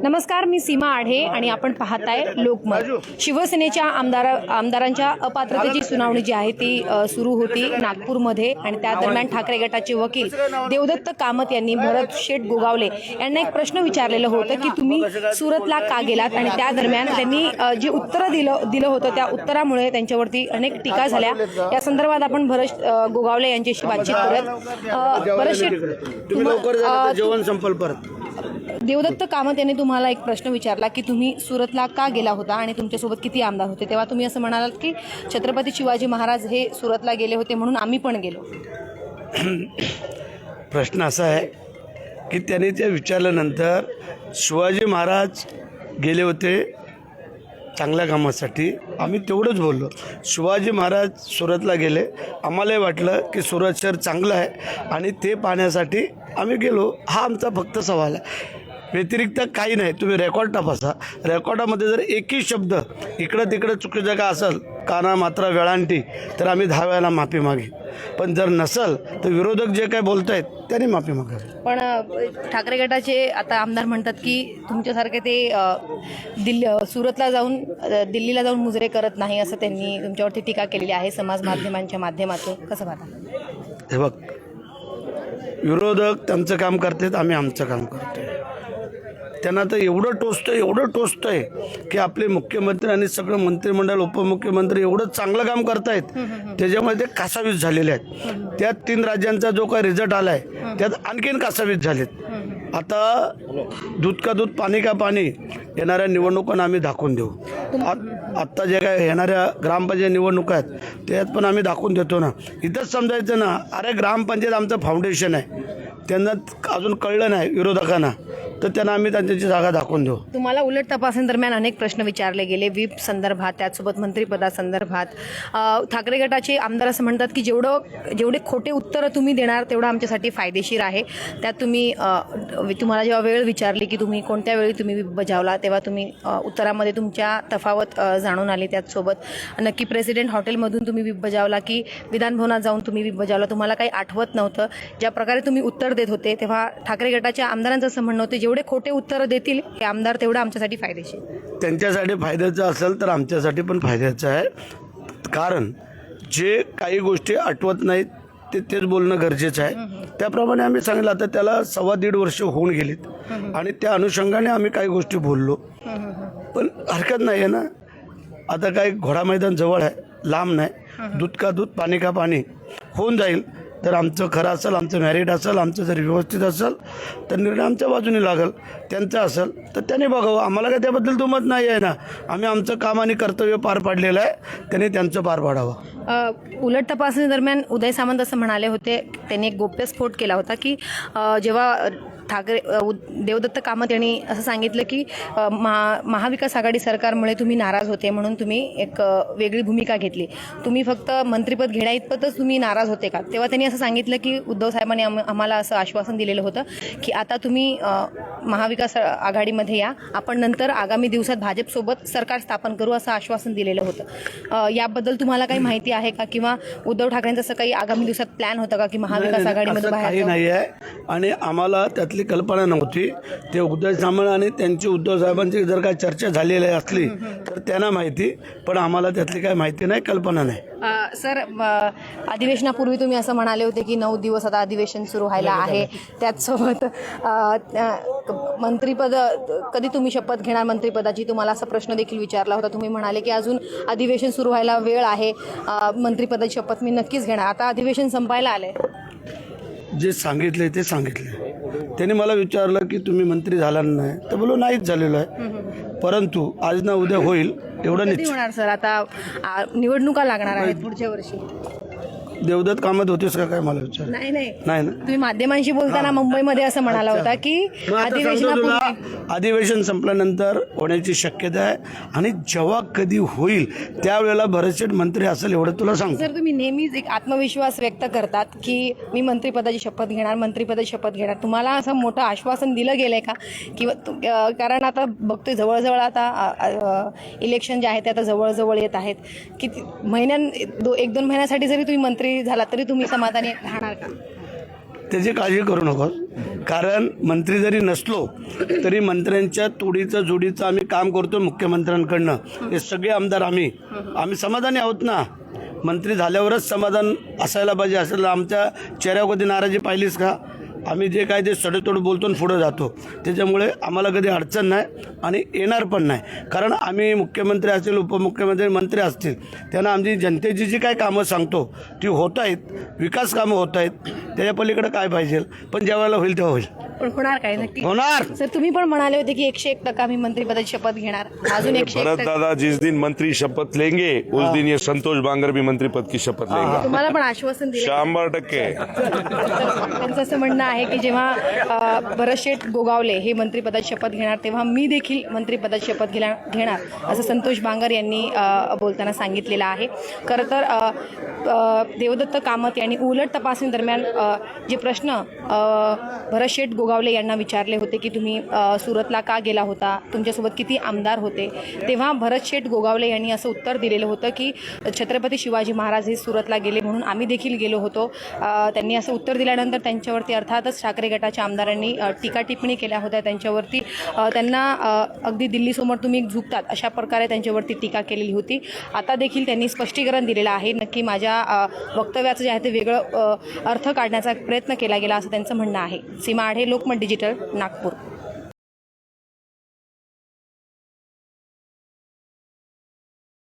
नमस्कार मी सीमा आढे आणि आपण पाहताय लोकमत. शिवसेनेच्या आमदार आमदारांच्या अपात्रतेची सुनावणी जी आहे ती सुरू होती नागपूरमध्ये आणि त्या दरम्यान ठाकरे गटाचे वकील देवदत्त कामत यांनी भरत शेठ गोगावले यांना एक प्रश्न विचारलेलं होतं की तुम्ही सुरतला का गेलात? आणि त्या दरम्यान त्यांनी जे उत्तर दिलं दिलं होतं त्या उत्तरामुळे त्यांच्यावरती अनेक टीका झाल्या. या संदर्भात आपण भरत गोगावले यांच्याशी बातचीत करूयात. अ, भरत शेठ जेवण संपल परत. देवदत्त कामत यांनी तुम्हाला एक प्रश्न विचारला की तुम्ही सुरतला का गेला होता आणि तुमच्यासोबत किती आमदार होते? तेव्हा तुम्ही असं म्हणालात की छत्रपती शिवाजी महाराज हे सुरतला गेले होते म्हणून आम्ही पण गेलो. प्रश्न असा आहे की त्याने ते विचारल्यानंतर शिवाजी महाराज गेले होते चांगल्या कामासाठी. आम्ही तेवढंच बोललो. शिवाजी महाराज सुरतला गेले. आम्हालाही वाटलं की सुरत शहर चांगलं आहे आणि ते पाहण्यासाठी आम्ही गेलो. हा आमचा फक्त सवाल आहे. व्यतिरिक्त काही नाही. तुम्ही रेकॉर्ड तपासा. रेकॉर्डामध्ये जर एकही शब्द इकडं तिकडं चुकीचं का असेल काना मात्रा वेळांटी तर आम्ही दहा वेळेला माफी मागे. पण जर नसल तर विरोधक जे काय बोलत आहेत त्यांनी माफी मागावी. पण ठाकरे गटाचे आता आमदार म्हणतात की तुमच्यासारखे ते दिल्ली सुरतला जाऊन दिल्लीला जाऊन मुजरे करत नाही असं त्यांनी तुमच्यावरती टीका केलेली आहे समाज माध्यमांच्या माध्यमातून. कसं पाहता? हे बघ विरोधक त्यांचं काम करतात आम्ही आमचं काम करतोय. त्यांना तर एवढं टोचतं एवढं टोचतं आहे की आपले मुख्यमंत्री आणि सगळं मंत्रिमंडळ उपमुख्यमंत्री एवढं चांगलं काम करतायत. त्याच्यामुळे ते कासावीस झालेले आहेत. त्यात तीन राज्यांचा जो काही रिझल्ट आला आहे त्यात आणखीन कासावीस झालेत. आता दूध का दूध पाणी का पाणी येणाऱ्या निवडणुकांना आम्ही दाखवून देऊ. आत- आत्ता जे काय येणाऱ्या ग्रामपंचायत निवडणुका आहेत त्यात पण आम्ही दाखवून देतो ना. इथंच समजायचं ना अरे ग्रामपंचायत आमचं फाउंडेशन आहे. त्यांना अजून कळलं नाही विरोधकांना. तर त्यांना आम्ही त्यांची जागा दाखवून देऊ. तुम्हाला उलट तपासणीदरम्यान अनेक प्रश्न विचारले गेले. व्हीप संदर्भात त्याचसोबत मंत्रिपदासंदर्भात ठाकरे गटाचे आमदार असं म्हणतात की जेवढं जेवढे खोटे उत्तरं तुम्ही देणार तेवढं आमच्यासाठी फायदेशीर आहे. त्यात तुम्ही तुम्हाला जेव्हा वेळ विचारली की तुम्ही कोणत्या वेळी तुम्ही बजावला तेव्हा तुम्ही उत्तरामध्ये तुमच्या तफावत जाणून आली त्याचसोबत. नक्की प्रेसिडेंट हॉटेलमधून तुम्ही व्हीप बजावला की विधानभवनात जाऊन तुम्ही व्हीप बजावला. तुम्हाला काही आठवत नव्हतं. ज्या प्रकारे तुम्ही उत्तर देत होते तेव्हा ठाकरे गटाच्या आमदारांचं असं म्हणणं होतं जेवढे खोटे उत्तरं देतील हे आमदार तेवढं आमच्यासाठी फायदेशीर. त्यांच्यासाठी फायद्याचं असेल तर आमच्यासाठी पण फायद्याचं आहे. कारण जे काही गोष्टी आठवत नाहीत तेच बोलणं गरजेचं आहे. त्याप्रमाणे आम्ही सांगितलं आता त्याला सव्वा दीड वर्ष होऊन गेलीत. आणि त्या अनुषंगाने आम्ही काही गोष्टी बोललो. पण हरकत नाही आहे ना. आता काय घोडा मैदान जवळ आहे लांब नाही. दूध का दूध पाणी का पाणी होऊन जाईल. तर आमचं खरं असेल आमचं मॅरिट असेल आमचं जर व्यवस्थित असेल तर निर्णय आमच्या बाजूने लागेल त्यांचं असेल तर त्याने बघावं. आम्हाला काय त्याबद्दल दुमत नाही आहे ना. आम्ही आमचं काम आणि कर्तव्य पार पाडलेलं आहे. त्याने त्यांचं पार पाडावं. उलट तपासणी दरम्यान उदय सामंत असं म्हणाले होते. त्यांनी एक गोप्यस्फोट केला होता की जेव्हा ठाकरे देवदत्त कामत यांनी असं सांगितलं की महा महाविकास आघाडी सरकारमुळे तुम्ही नाराज होते म्हणून तुम्ही एक वेगळी भूमिका घेतली. तुम्ही फक्त मंत्रिपद घेण्या इतपतच तुम्ही नाराज होते का? तेव्हा त्यांनी असं सांगितलं की उद्धव साहेबांनी आम- आम्हाला असं आश्वासन दिलेलं होतं की आता तुम्ही महाविकास आघाडीमध्ये या. आपण नंतर आगामी दिवसात भाजपसोबत सरकार स्थापन करू असं आश्वासन दिलेलं होतं. याबद्दल तुम्हाला काही माहिती आहे का? किंवा उद्धव ठाकरेंचं असं काही आगामी दिवसात प्लॅन होता का की महाविकास आघाडीमध्ये बाहेर? नाही आहे आणि आम्हाला त्यातली कल्पना नव्हती ते उद्धव सामंत आणि त्यांची उद्धव साहेबांची जर काय चर्चा झालेली असली तर त्यांना माहिती पण आम्हाला त्यातली काही माहिती नाही कल्पना नाही. सर अधिवेशनापूर्वी तुम्ही असं म्हणाले होते की नऊ दिवस आता अधिवेशन सुरू व्हायला आहे. त्याचसोबत मंत्रिपद कधी तुम्ही शपथ घेणार मंत्रिपदाची? तुम्हाला असा प्रश्न देखील विचारला होता. तुम्ही म्हणाले की अजून अधिवेशन सुरू व्हायला वेळ आहे. मंत्रिपदाची शपथ मी नक्कीच घेणार. आता अधिवेशन संपायला आलंय. जे सांगितले ते सांगितले त्याने मला विचारलं की तुम्ही मंत्री झाला नाही. तर बोलो नाहीच झालेलो आहे. परंतु आज ना उद्या होईल एवढं निश्चित होणार सर? आता आ, निवडणुका लागणार आहेत पुढच्या वर्षी. देवदत्त कामात होतेस का काय? मला विचार. नाही नाही. नाही ना? तुम्ही माध्यमांशी बोलताना मुंबईमध्ये असं म्हणाला होता की मग आता सांगतो तुला, अधिवेशनापूर्वी अधिवेशन संपल्यानंतर होण्याची शक्यता आहे आणि जेव्हा कधी होईल त्यावेळेला भरतशेठ मंत्री असेल एवढं तुला सांगतो. सर तुम्ही नेहमीच एक आत्मविश्वास व्यक्त करतात की मी मंत्रिपदाची शपथ घेणार मंत्रिपदाची शपथ घेणार. तुम्हाला असं मोठं आश्वासन दिलं गेलंय का? किंवा तु- अ, कारण आता बघतोय जवळजवळ आता अ, अ, इलेक्शन जे आहे ते आता जवळजवळ येत आहेत. किती महिन्यां दो एक दोन महिन्यासाठी जरी तुम्ही मंत्री झाला तरी तुम्ही समाधानी राहणार का? त्याची काळजी करू नको. कारण मंत्री जरी नसलो तरी मंत्र्यांच्या तोडीचं जोडीचं आम्ही काम करतो मुख्यमंत्र्यांकडनं. हे सगळे आमदार आम्ही. आम्ही समाधानी आहोत ना? मंत्री झाल्यावरच समाधान असायला पाहिजे असं आमच्या चेहऱ्यावर कधी नाराजी पाहिलीस का? आम्ही जे काय ते सडेतोड बोलतो आणि पुढं जातो. त्याच्यामुळे आम्हाला कधी अडचण नाही आणि येणार पण नाही. कारण आम्ही मुख्यमंत्री असतील उपमुख्यमंत्री मंत्री असतील त्यांना आमची जनतेची जी काय कामं सांगतो ती होत आहेत विकास कामं होत आहेत त्याच्या पलीकडे काय पाहिजे? पण ज्या वेळेला होईल तेव्हा होईल. पण होणार काय? नक्की. होणार! सर तुम्ही पण म्हणाले होते की एकशे एक टक्का मी मंत्रिपदाची शपथ घेणार. अजून एकशे एक भरत टक्का. दादा जिस दिन मंत्री शपथ लेंगे उस दिन ये संतोष बांगर भी मंत्री पद की शपथ लेंगे. तुम्हाला पण आश्वासन दिले. शंभर टक्के. त्यांचं असं म्हणणं आहे की जेव्हा भरतशेठ गोगावले हे मंत्रिपदाची शपथ घेणार तेव्हा मी देखील मंत्रिपदाची शपथ घेणार घेणार असं संतोष बांगर यांनी बोलताना सांगितलेलं आहे. खरं तर देवदत्त कामत यांनी उलट तपासणी दरम्यान जे प्रश्न भरतशेठ गोगावले यांना विचारले होते की तुम्ही सुरतला का गेला होता? तुमच्यासोबत किती आमदार होते? तेव्हा भरतशेठ गोगावले यांनी असं उत्तर दिलेलं होतं की छत्रपती शिवाजी महाराज हे सुरतला गेले म्हणून आम्ही देखील गेलो होतो. त्यांनी असं उत्तर दिल्यानंतर त्यांच्यावरती अर्थात अर्थातच ठाकरे गटाच्या आमदारांनी टीका टिप्पणी केल्या होत्या त्यांच्यावरती. त्यांना अगदी दिल्लीसमोर तुम्ही झुकतात अशा प्रकारे त्यांच्यावरती टीका केलेली होती. आता देखील त्यांनी स्पष्टीकरण दिलेलं आहे. नक्की माझ्या वक्तव्याचं जे आहे ते वेगळं अर्थ काढण्याचा प्रयत्न केला गेला असं त्यांचं म्हणणं आहे. सीमा आढे लोकमत डिजिटल नागपूर.